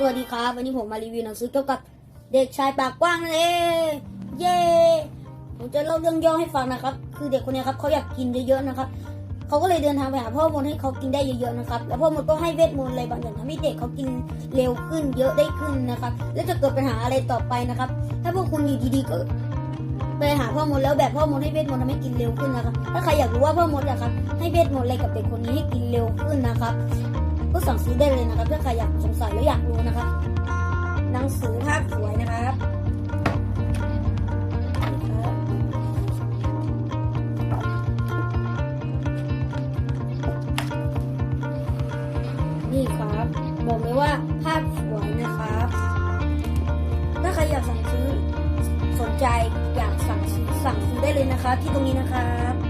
สวัสดีครับ วันนี้ผมมารีวิวหนังสือเกี่ยวกับเด็กชายปากกว้างนั่นเองเย้ผมจะเล่าเรื่องย่อให้ฟังนะครับ คือเด็กคนนี้ครับเขาอยากกินเยอะๆนะครับเขาก็เลยเดินทางไปหาพ่อมดให้เขากินได้เยอะๆนะครับ แล้วพ่อมดก็ให้เวทมนต์อะไรบางอย่างทำให้เด็กเขากินเร็วขึ้นเยอะได้ขึ้นนะครับ แล้วจะเกิดปัญหาอะไรต่อไปนะครับ ถ้าพวกคุณอยู่ดีๆก็ไปหาพ่อมดแล้วแบบพ่อมดให้เวทมนต์ทำให้กินเร็วขึ้นนะครับ ถ้าใครอยากรู้ว่าพ่อมดอะครับให้เวทมนต์อะไรกับเด็กคนนี้ให้กินเร็วขึ้นนะครับ ก็สั่งซื้อได้เลยนะครับถ้าใครอยากสงสัยและอยากรู้นะครับหนังสือภาพสวยนะครับนี่ครับบอกเลยว่าภาพสวยนะครับ ถ้าใครอยากสั่งซื้อสนใจอยากสั่งซื้อสั่งซื้อได้เลยนะครับที่ตรงนี้นะครับ